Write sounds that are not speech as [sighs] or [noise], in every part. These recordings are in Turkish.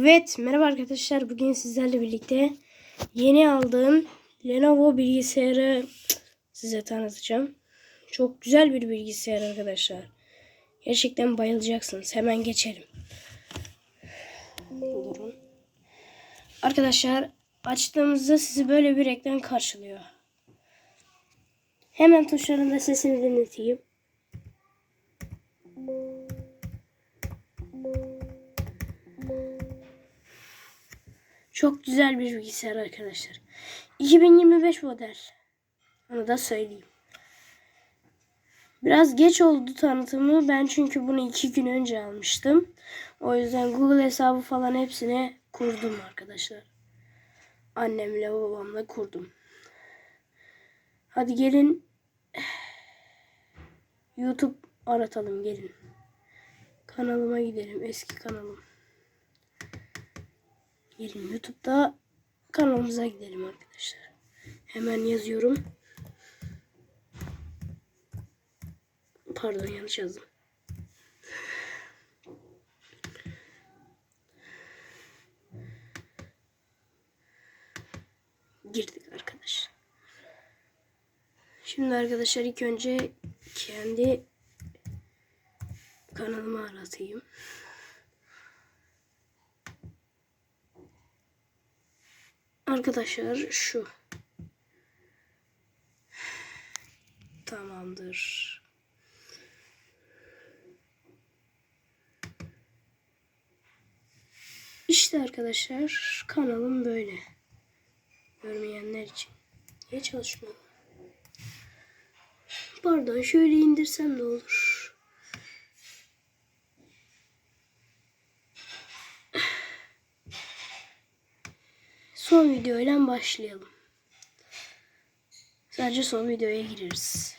Evet merhaba arkadaşlar bugün sizlerle birlikte yeni aldığım Lenovo bilgisayarı size tanıtacağım. Çok güzel bir bilgisayar arkadaşlar. Gerçekten bayılacaksınız. Hemen geçelim. Durun. Arkadaşlar açtığımızda sizi böyle bir ekran karşılıyor. Hemen tuşlarında sesini dinleteyim. Çok güzel bir bilgisayar arkadaşlar. 2025 model. Onu da söyleyeyim. Biraz geç oldu tanıtımı. Ben çünkü bunu iki gün önce almıştım. O yüzden Google hesabı falan hepsine kurdum arkadaşlar. Annemle babamla kurdum. Hadi gelin [sighs] YouTube aratalım gelin. Kanalıma gidelim eski kanalım. Gelin YouTube'da kanalımıza gidelim arkadaşlar. Hemen yazıyorum. Pardon yanlış yazdım. Girdik arkadaşlar. Şimdi arkadaşlar ilk önce kendi kanalımı aratayım. Arkadaşlar şu. Tamamdır. İşte arkadaşlar kanalım böyle. Görmeyenler için. Niye çalışmıyor? Pardon şöyle indirsem ne olur? Son videoyla başlayalım. Sadece son videoya gireriz.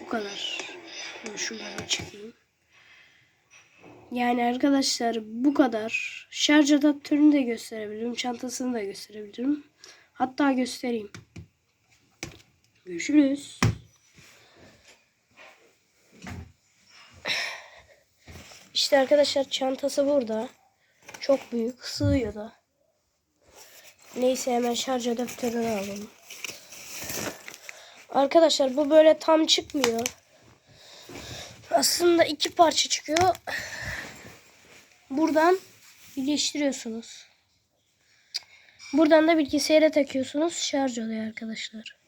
Bu kadar. Ben Şuradan çıkayım. Yani arkadaşlar bu kadar. Şarj adaptörünü de gösterebilirim. Çantasını da gösterebilirim. Hatta göstereyim. Görüşürüz. İşte arkadaşlar çantası burada. Çok büyük. Sığıyor da. Neyse hemen şarj adaptörünü alalım. Arkadaşlar bu böyle tam çıkmıyor. Aslında iki parça çıkıyor. Buradan birleştiriyorsunuz. Buradan da bilgisayara takıyorsunuz. Şarj oluyor arkadaşlar.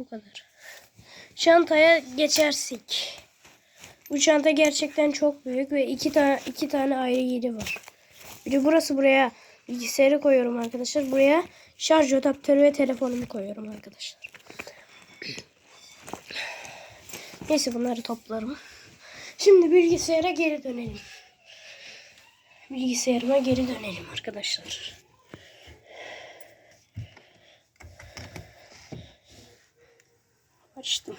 Bu kadar. Çantaya geçersek. Bu çanta gerçekten çok büyük ve iki tane iki tane ayrı yeri var. Bir de burası buraya bilgisayarı koyuyorum arkadaşlar. Buraya şarj adaptörü ve telefonumu koyuyorum arkadaşlar. [clears throat] Neyse bunları toplarım. Şimdi bilgisayara geri dönelim. Bilgisayarıma geri dönelim arkadaşlar. Açtım.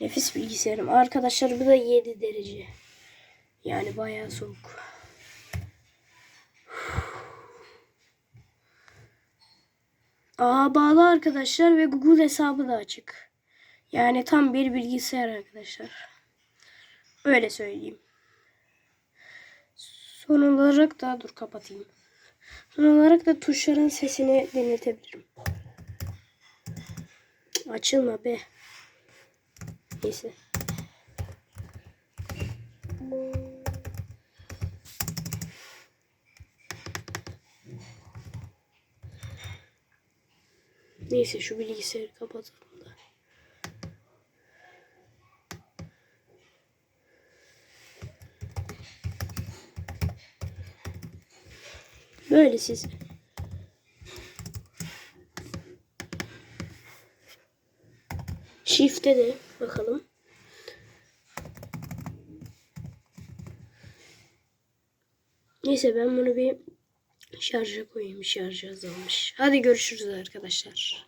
Nefis bilgisayarım. Arkadaşlar bu da 7 derece. Yani bayağı soğuk. [sighs] Aa bağlı arkadaşlar ve Google hesabı da açık. Yani tam bir bilgisayar arkadaşlar. Öyle söyleyeyim. Son olarak da dur kapatayım. Son olarak da tuşların sesini dinletebilirim. Açılma be. Neyse. Neyse şu bilgisayarı kapatalım da. Böyle siz. Shift'e de bakalım. Neyse ben bunu bir şarja koyayım. Şarjı azalmış. Hadi görüşürüz arkadaşlar.